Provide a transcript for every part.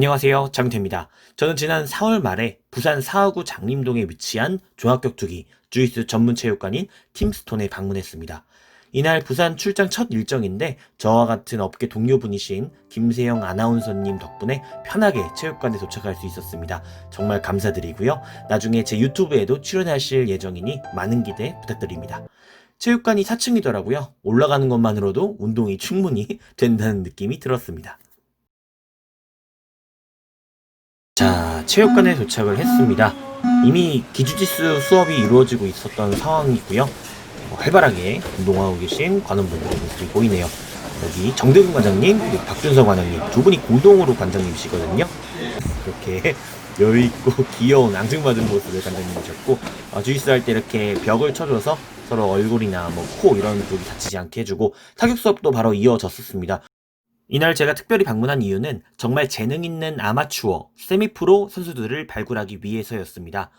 안녕하세요. 장태입니다. 저는 지난 4월 말에 부산 사하구 장림동에 위치한 종합격투기 주짓수 전문 체육관인 팀스톤에 방문했습니다. 이날 부산 출장 첫 일정인데 저와 같은 업계 동료분이신 김세영 아나운서님 덕분에 편하게 체육관에 도착할 수 있었습니다. 정말 감사드리고요. 나중에 제 유튜브에도 출연하실 예정이니 많은 기대 부탁드립니다. 체육관이 4층이더라고요. 올라가는 것만으로도 운동이 충분히 된다는 느낌이 들었습니다. 자, 체육관에 도착을 했습니다. 이미 기주지수 수업이 이루어지고 있었던 상황이고요. 어, 활발하게 운동하고 계신 관원분들의 모습이 보이네요. 여기 정대근 관장님, 그리고 박준서 관장님 두 분이 공동으로 관장님이시거든요. 이렇게 여유있고 귀여운 앙증맞은 모습의 관장님이셨고 어, 주짓수 할 때 이렇게 벽을 쳐줘서 서로 얼굴이나 뭐 코 이런 부위 다치지 않게 해주고 타격 수업도 바로 이어졌었습니다. 이날 제가 특별히 방문한 이유는 정말 재능 있는 아마추어, 세미프로 선수들을 발굴하기 위해서였습니다.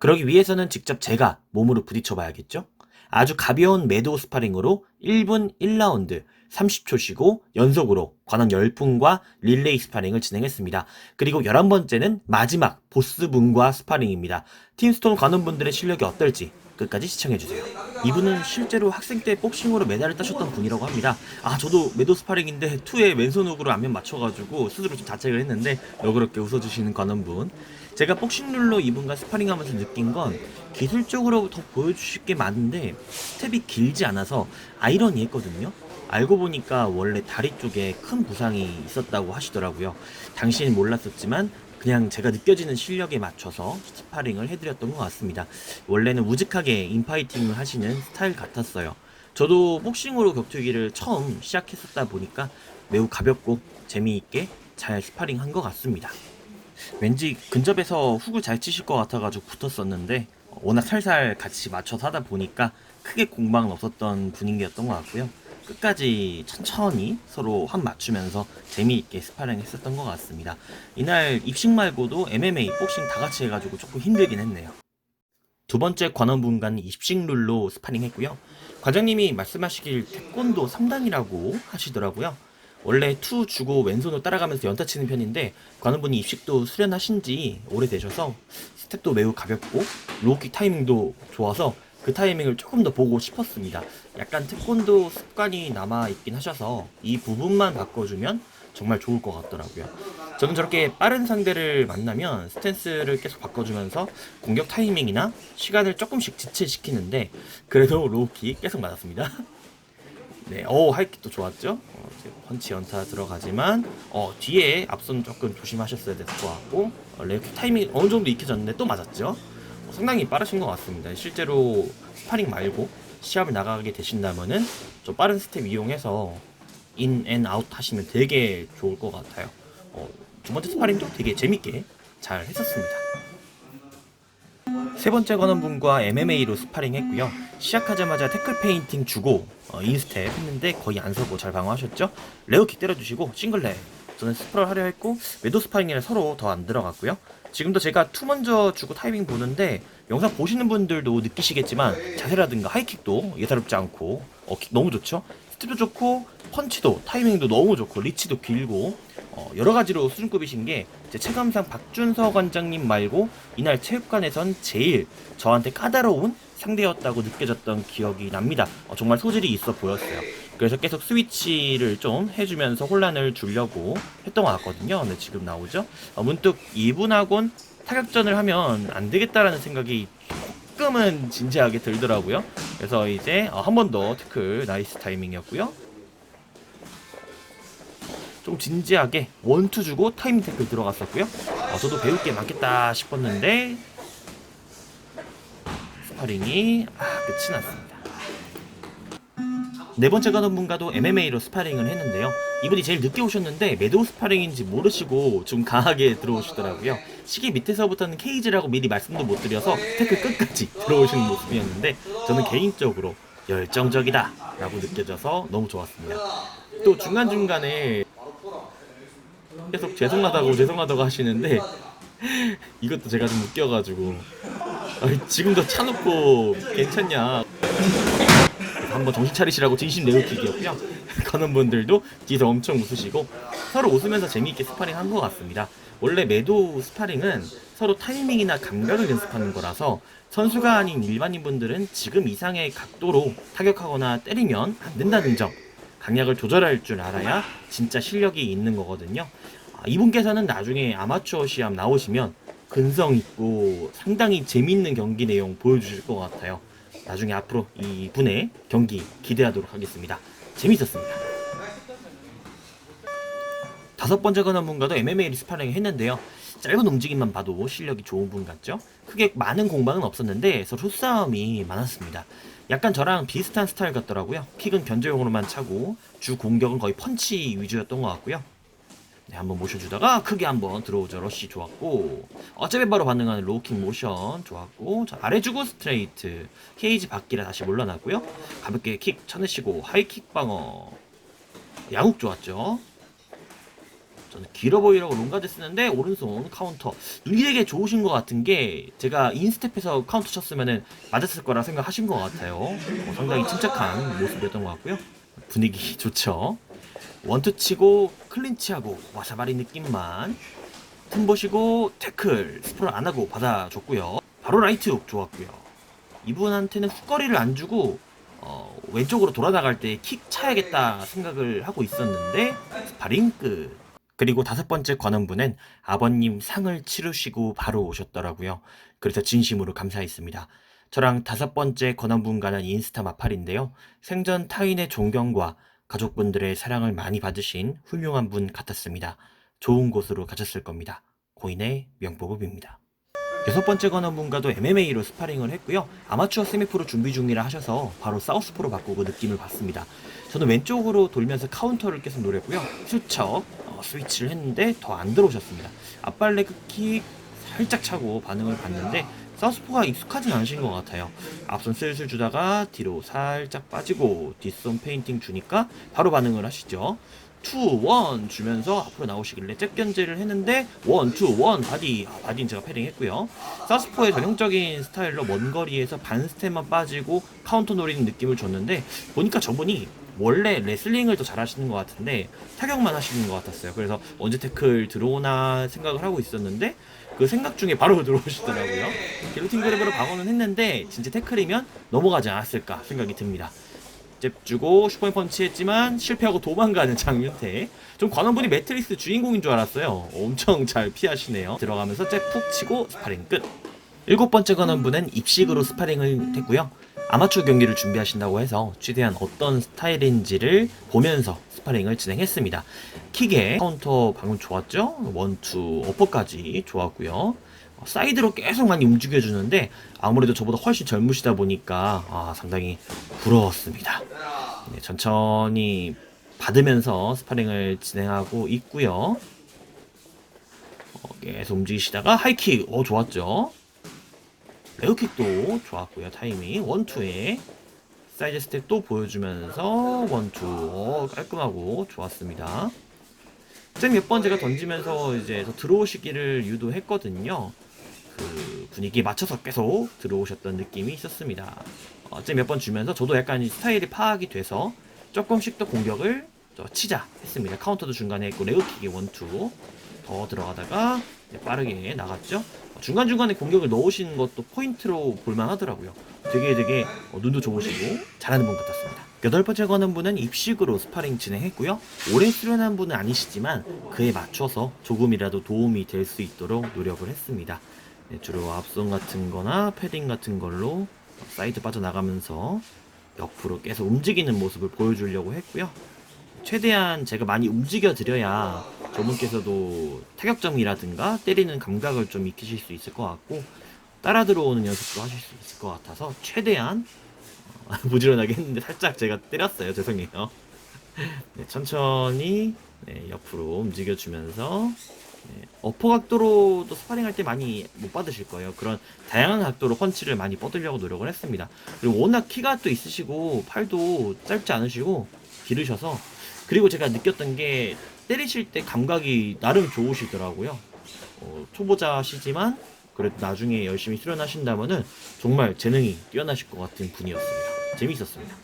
그러기 위해서는 직접 제가 몸으로 부딪혀 봐야겠죠? 아주 가벼운 매도 스파링으로 1분 1라운드 30초 쉬고 연속으로 관원 10분과 릴레이 스파링을 진행했습니다. 그리고 11번째는 마지막 보스분과 스파링입니다. 팀스톤 관원분들의 실력이 어떨지 끝까지 시청해주세요. 이분은 실제로 학생 때 복싱으로 메달을 따셨던 분이라고 합니다. 아, 저도 매도 스파링인데 투에 왼손 훅으로 안면 맞춰가지고 스스로 좀 자책을 했는데 너그럽게 웃어주시는 관원분. 제가 복싱룰로 이분과 스파링하면서 느낀 건 기술적으로 더 보여주실 게 많은데 스텝이 길지 않아서 아이러니했거든요. 알고 보니까 원래 다리 쪽에 큰 부상이 있었다고 하시더라고요. 당시엔 몰랐었지만 그냥 제가 느껴지는 실력에 맞춰서 스파링을 해드렸던 것 같습니다. 원래는 우직하게 인파이팅을 하시는 스타일 같았어요. 저도 복싱으로 격투기를 처음 시작했었다 보니까 매우 가볍고 재미있게 잘 스파링 한 것 같습니다. 왠지 근접에서 훅을 잘 치실 것 같아가지고 붙었었는데 워낙 살살 같이 맞춰서 하다 보니까 크게 공방은 없었던 분위기였던 것 같고요. 끝까지 천천히 서로 확 맞추면서 재미있게 스파링 했었던 것 같습니다. 이날 입식 말고도 MMA, 복싱 다 같이 해가지고 조금 힘들긴 했네요. 두 번째 관원분과는 입식 룰로 스파링 했고요. 과장님이 말씀하시길 태권도 3단이라고 하시더라고요. 원래 투 주고 왼손으로 따라가면서 연타 치는 편인데 관원분이 입식도 수련하신 지 오래되셔서 스텝도 매우 가볍고 로우킥 타이밍도 좋아서 그 타이밍을 조금 더 보고 싶었습니다. 약간 태권도 습관이 남아 있긴 하셔서 이 부분만 바꿔주면 정말 좋을 것 같더라고요. 저는 저렇게 빠른 상대를 만나면 스탠스를 계속 바꿔주면서 공격 타이밍이나 시간을 조금씩 지체시키는데 그래도 로우킥 계속 맞았습니다. 네, 오 하이킥도 좋았죠. 어, 펀치 연타 들어가지만 어, 뒤에 앞선 조금 조심하셨어야 됐을 것 같고 어, 레이킥 타이밍 어느 정도 익혀졌는데 또 맞았죠. 어, 상당히 빠르신 것 같습니다. 실제로 스파링 말고 시합을 나가게 되신다면은 좀 빠른 스텝 이용해서 인 앤 아웃 하시면 되게 좋을 것 같아요. 어, 두 번째 스파링도 되게 재밌게 잘 했었습니다. 세 번째 관원분과 MMA로 스파링 했고요. 시작하자마자 태클 페인팅 주고 어, 인스텝 했는데 거의 안 서고 잘 방어하셨죠? 레어킥 때려주시고 싱글레 저는 스프럴 하려 했고 매도 스파링이라 서로 더 안 들어갔고요. 지금도 제가 투 먼저 주고 타이밍 보는데 영상 보시는 분들도 느끼시겠지만 자세라든가 하이킥도 예사롭지 않고 어 킥 너무 좋죠? 스텝도 좋고 펀치도 타이밍도 너무 좋고 리치도 길고 어, 여러 가지로 수준급이신 게 제 체감상 박준서 관장님 말고 이날 체육관에선 제일 저한테 까다로운 상대였다고 느껴졌던 기억이 납니다. 어, 정말 소질이 있어 보였어요. 그래서 계속 스위치를 좀 해주면서 혼란을 주려고 했던 것 같거든요. 근데 지금 나오죠. 어, 문득 이분하곤 타격전을 하면 안 되겠다라는 생각이 조금은 진지하게 들더라고요. 그래서 이제 어, 한번 더 태클 나이스 타이밍이었고요. 좀 진지하게 원투 주고 타이밍 태클 들어갔었고요. 어, 저도 배울 게 많겠다 싶었는데 스파링이 아, 끝이 났습니다. 네 번째 가던 분과도 MMA로 스파링을 했는데요. 이분이 제일 늦게 오셨는데 매도우 스파링인지 모르시고 좀 강하게 들어오시더라고요. 시계 밑에서부터는 케이지라고 미리 말씀도 못 드려서 태클 끝까지 들어오시는 모습이었는데 저는 개인적으로 열정적이다 라고 느껴져서 너무 좋았습니다. 또 중간중간에 계속 죄송하다고 죄송하다고 하시는데 이것도 제가 좀 웃겨가지고 지금도 차놓고 괜찮냐 한번 정신 차리시라고 진심 내우킥이었고요. 가는 분들도 뒤에서 엄청 웃으시고 서로 웃으면서 재미있게 스파링 한 것 같습니다. 원래 매도 스파링은 서로 타이밍이나 감각을 연습하는 거라서 선수가 아닌 일반인 분들은 지금 이상의 각도로 타격하거나 때리면 안 된다는 점 강약을 조절할 줄 알아야 진짜 실력이 있는 거거든요. 아, 이분께서는 나중에 아마추어 시합 나오시면 근성 있고 상당히 재밌는 경기 내용 보여주실 것 같아요. 나중에 앞으로 이분의 경기 기대하도록 하겠습니다. 재밌었습니다. 다섯 번째 건한 분과도 MMA 스파링 했는데요. 짧은 움직임만 봐도 실력이 좋은 분 같죠? 크게 많은 공방은 없었는데 서로 싸움이 많았습니다. 약간 저랑 비슷한 스타일 같더라고요. 킥은 견제용으로만 차고 주 공격은 거의 펀치 위주였던 것 같고요. 네, 한번 모셔주다가 크게 한번 들어오죠. 러쉬 좋았고 어차피 바로 반응하는 로우킥 모션 좋았고 자, 아래 주고 스트레이트 케이지 바퀴라 다시 물러났고요. 가볍게 킥 쳐내시고 하이킥 방어 양욱 좋았죠. 저는 길어 보이라고 롱가드 쓰는데 오른손 카운터 눈이 되게 좋으신 것 같은 게 제가 인스텝에서 카운터 쳤으면은 맞았을 거라 생각하신 것 같아요. 어, 상당히 침착한 모습이었던 것 같고요. 분위기 좋죠. 원투 치고 클린치하고 와사바리 느낌만 틈 보시고 태클 스프를 안 하고 받아줬고요. 바로 라이트 훅 좋았고요. 이분한테는 훅거리를 안 주고 어, 왼쪽으로 돌아 나갈 때 킥 차야겠다 생각을 하고 있었는데 스파링 끝. 그리고 다섯 번째 관원분은 아버님 상을 치르시고 바로 오셨더라고요. 그래서 진심으로 감사했습니다. 저랑 다섯 번째 관원분과는 인스타 마팔인데요. 생전 타인의 존경과 가족분들의 사랑을 많이 받으신 훌륭한 분 같았습니다. 좋은 곳으로 가셨을 겁니다. 고인의 명보급입니다. 여섯 번째 관원분과도 MMA로 스파링을 했고요. 아마추어 세미프로 준비 중이라 하셔서 바로 사우스포로 바꾸고 느낌을 봤습니다. 저는 왼쪽으로 돌면서 카운터를 계속 노렸고요. 수척 어, 스위치를 했는데 더 안 들어오셨습니다. 앞발 레그킥 살짝 차고 반응을 봤는데 사우스포가 익숙하진 않으신 것 같아요. 앞선 슬슬 주다가 뒤로 살짝 빠지고 뒷손 페인팅 주니까 바로 반응을 하시죠. 2, 1 주면서 앞으로 나오시길래 잽 견제를 했는데 1, 2, 1 바디 아, 바디는 제가 패링했고요 사스포의 전형적인 스타일로 먼 거리에서 반 스텝만 빠지고 카운터 노리는 느낌을 줬는데 보니까 저분이 원래 레슬링을 더 잘하시는 것 같은데 타격만 하시는 것 같았어요 그래서 언제 태클 들어오나 생각을 하고 있었는데 그 생각 중에 바로 들어오시더라고요. 갤로틴 그랩으로 방어는 했는데 진짜 태클이면 넘어가지 않았을까 생각이 듭니다. 잽 주고 슈퍼인 펀치 했지만 실패하고 도망가는 장윤태. 좀 관원분이 매트리스 주인공인 줄 알았어요. 엄청 잘 피하시네요. 들어가면서 잽 푹 치고 스파링 끝. 일곱 번째 관원분은 입식으로 스파링을 했고요 아마추어 경기를 준비하신다고 해서 최대한 어떤 스타일인지를 보면서 스파링을 진행했습니다 킥에 카운터 방금 좋았죠 원투 어퍼까지 좋았고요 어, 사이드로 계속 많이 움직여주는데 아무래도 저보다 훨씬 젊으시다 보니까 아, 상당히 부러웠습니다. 네, 천천히 받으면서 스파링을 진행하고 있고요. 어, 계속 움직이시다가 하이킥, 어 좋았죠. 레어킥도 좋았고요. 타이밍 원투에 사이드 스텝 또 보여주면서 원투 어, 깔끔하고 좋았습니다. 몇 번 제가 던지면서 이제 더 들어오시기를 유도했거든요. 그 분위기에 맞춰서 계속 들어오셨던 느낌이 있었습니다. 어째 몇 번 주면서 저도 약간 스타일이 파악이 돼서 조금씩 더 공격을 치자 했습니다. 카운터도 중간에 했고 레어킥이 원투 더 들어가다가 빠르게 나갔죠. 중간중간에 공격을 넣으시는 것도 포인트로 볼만하더라고요. 되게 되게 어, 눈도 좋으시고 잘하는 분 같았습니다. 여덟 번째 거는 분은 입식으로 스파링 진행했고요. 오래 수련한 분은 아니시지만 그에 맞춰서 조금이라도 도움이 될 수 있도록 노력을 했습니다. 네, 주로 앞선 같은 거나 패딩 같은 걸로 사이드 빠져나가면서 옆으로 계속 움직이는 모습을 보여주려고 했고요. 최대한 제가 많이 움직여 드려야 저분께서도 타격점이라든가 때리는 감각을 좀 익히실 수 있을 것 같고 따라 들어오는 연습도 하실 수 있을 것 같아서 최대한 어, 부지런하게 했는데 살짝 제가 때렸어요 죄송해요 네, 천천히 네, 옆으로 움직여주면서 네, 어퍼 각도로도 스파링 할 때 많이 못 받으실 거예요. 그런 다양한 각도로 펀치를 많이 뻗으려고 노력을 했습니다. 그리고 워낙 키가 또 있으시고 팔도 짧지 않으시고 기르셔서 그리고 제가 느꼈던 게 때리실 때 감각이 나름 좋으시더라고요. 어, 초보자시지만 그래도 나중에 열심히 수련하신다면은 정말 재능이 뛰어나실 것 같은 분이었습니다. 재밌었습니다.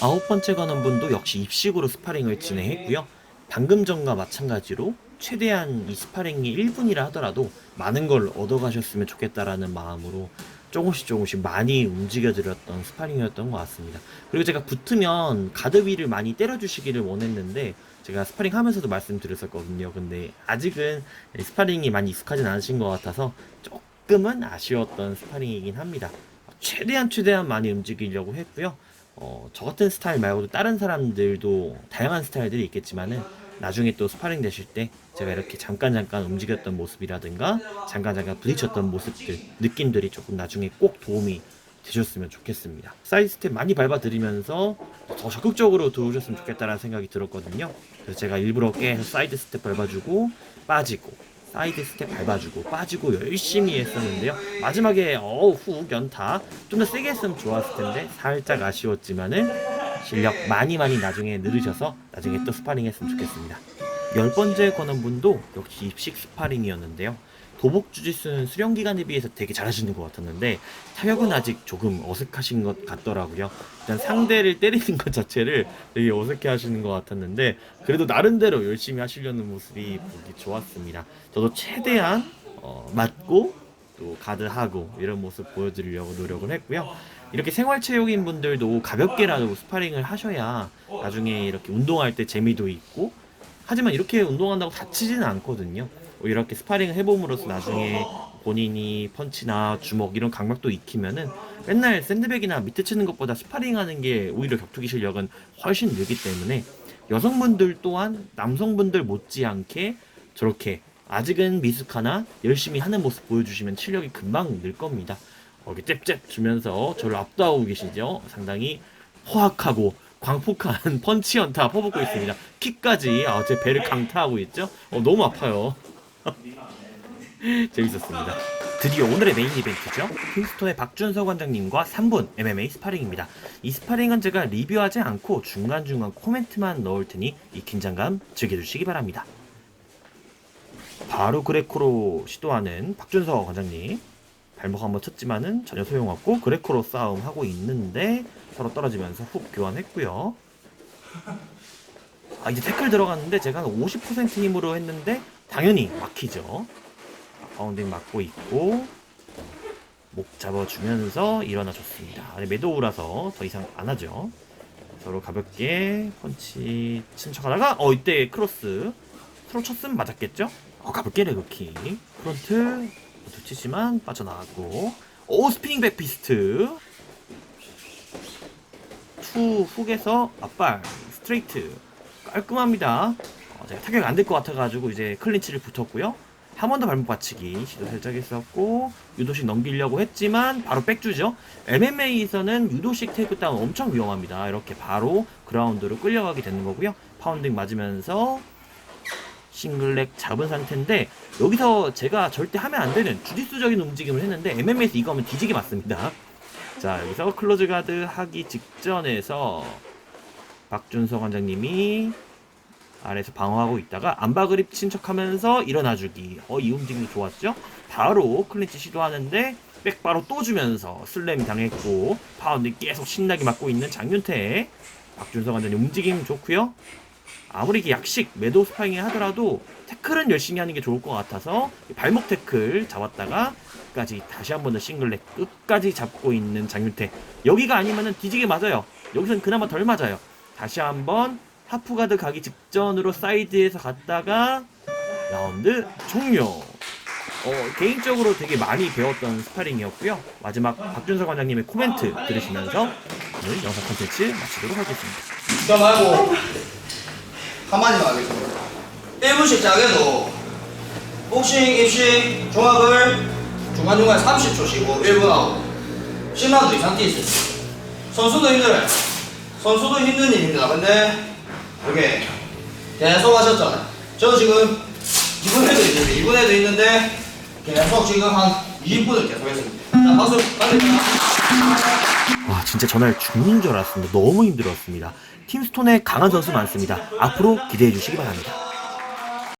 아홉 번째 관원분도 역시 입식으로 스파링을 진행했고요. 방금 전과 마찬가지로 최대한 이 스파링이 1분이라 하더라도 많은 걸 얻어가셨으면 좋겠다라는 마음으로 조금씩 조금씩 많이 움직여드렸던 스파링이었던 것 같습니다. 그리고 제가 붙으면 가드 위를 많이 때려주시기를 원했는데 제가 스파링 하면서도 말씀드렸었거든요. 근데 아직은 스파링이 많이 익숙하진 않으신 것 같아서 조금은 아쉬웠던 스파링이긴 합니다. 최대한 최대한 많이 움직이려고 했고요. 어, 저 같은 스타일 말고도 다른 사람들도 다양한 스타일들이 있겠지만은 나중에 또 스파링 되실 때 제가 이렇게 잠깐 잠깐 움직였던 모습이라든가 잠깐 잠깐 부딪혔던 모습들 느낌들이 조금 나중에 꼭 도움이 되셨으면 좋겠습니다. 사이드 스텝 많이 밟아드리면서 더 적극적으로 들어오셨으면 좋겠다라는 생각이 들었거든요. 그래서 제가 일부러 계속 사이드 스텝 밟아주고 빠지고 사이드 스텝 밟아주고 빠지고 열심히 했었는데요. 마지막에 어후 연타 좀 더 세게 했으면 좋았을 텐데 살짝 아쉬웠지만은 실력 많이 많이 나중에 늘으셔서 나중에 또 스파링 했으면 좋겠습니다. 열 번째 권원분도 역시 입식 스파링이었는데요. 도복 주짓수는 수련 기간에 비해서 되게 잘하시는 것 같았는데 타격은 아직 조금 어색하신 것 같더라고요. 일단 상대를 때리는 것 자체를 되게 어색해 하시는 것 같았는데 그래도 나름대로 열심히 하시려는 모습이 보기 좋았습니다. 저도 최대한 어, 맞고 또 가드하고 이런 모습 보여드리려고 노력을 했고요. 이렇게 생활체육인 분들도 가볍게라도 스파링을 하셔야 나중에 이렇게 운동할 때 재미도 있고 하지만 이렇게 운동한다고 다치지는 않거든요. 뭐 이렇게 스파링을 해봄으로써 나중에 본인이 펀치나 주먹 이런 감각도 익히면은 맨날 샌드백이나 밑에 치는 것보다 스파링하는 게 오히려 격투기 실력은 훨씬 늘기 때문에 여성분들 또한 남성분들 못지않게 저렇게 아직은 미숙하나 열심히 하는 모습 보여주시면 실력이 금방 늘 겁니다. 어, 이렇게 잽잽 주면서 저를 압도하고 계시죠. 상당히 호악하고 광폭한 펀치 연타 퍼붓고 있습니다. 킥까지 아, 제 배를 강타하고 있죠. 어, 너무 아파요. 재밌었습니다. 드디어 오늘의 메인 이벤트죠. 킹스톤의 박준서 관장님과 3분 MMA 스파링입니다. 이 스파링은 제가 리뷰하지 않고 중간중간 코멘트만 넣을 테니 이 긴장감 즐겨주시기 바랍니다. 바로 그레코로 시도하는 박준서 관장님. 발목 한번 쳤지만은 전혀 소용없고 그레코로 싸움 하고 있는데 서로 떨어지면서 훅 교환했고요. 아 이제 태클 들어갔는데 제가 한 50% 힘으로 했는데 당연히 막히죠. 파운딩 맞고 있고 목 잡아주면서 일어나줬습니다. 아니 매도우라서 더 이상 안 하죠. 서로 가볍게 펀치 친 척하다가 어 이때 크로스 서로 쳤으면 맞았겠죠? 어 가볍게 레그킥 프론트 놓치지만 빠져나가고 오 스피닝 백 피스트 투 훅에서 앞발 스트레이트 깔끔합니다. 어, 제가 타격 안 될 것 같아가지고 이제 클린치를 붙었고요. 한 번 더 발목 받치기 시도 살짝 했었고 유도식 넘기려고 했지만 바로 백주죠. MMA에서는 유도식 테이크다운 엄청 위험합니다. 이렇게 바로 그라운드로 끌려가게 되는 거고요. 파운딩 맞으면서 싱글렉 잡은 상태인데 여기서 제가 절대 하면 안 되는 주짓수적인 움직임을 했는데 MMA에서 이거 하면 뒤지게 맞습니다. 자 여기서 클로즈 가드 하기 직전에서 박준서 관장님이 아래에서 방어하고 있다가 안바그립 친척하면서 일어나주기. 어, 이 움직임이 좋았죠? 바로 클린치 시도하는데 백 바로 또 주면서 슬램 당했고 파운드 계속 신나게 맞고 있는 장윤태. 박준서 관장님 움직임 좋고요. 아무리 이게 약식 매도 스파잉이 하더라도 태클은 열심히 하는 게 좋을 것 같아서 발목 태클 잡았다가 끝까지 다시 한 번 더 싱글렉 끝까지 잡고 있는 장윤태. 여기가 아니면은 뒤지게 맞아요. 여기서는 그나마 덜 맞아요. 다시 한번 하프가드 가기 직전으로 사이드에서 갔다가 라운드 종료. 어, 개인적으로 되게 많이 배웠던 스파링이었고요. 마지막 박준서 관장님의 코멘트 들으시면서 오늘 영상 콘텐츠 마치도록 하겠습니다. 한마디만 하겠습니다. 1분씩 짜게도 복싱, 입식, 종합을 중간중간 30초 쉬고 1분 하고 10라운드 이상 뛰었어요. 선수도 힘들어요. 선수도 힘든 일입니다. 근데 이게 계속 하셨잖아요. 저 지금 2분에도 있는데 2분에도 있는데 계속 지금 한 20분을 계속 했습니다. 자, 박수 받을까요? 와 진짜 전날 죽는 줄 알았습니다. 너무 힘들었습니다. 팀스톤에 강한 선수 많습니다. 앞으로 기대해 주시기 바랍니다.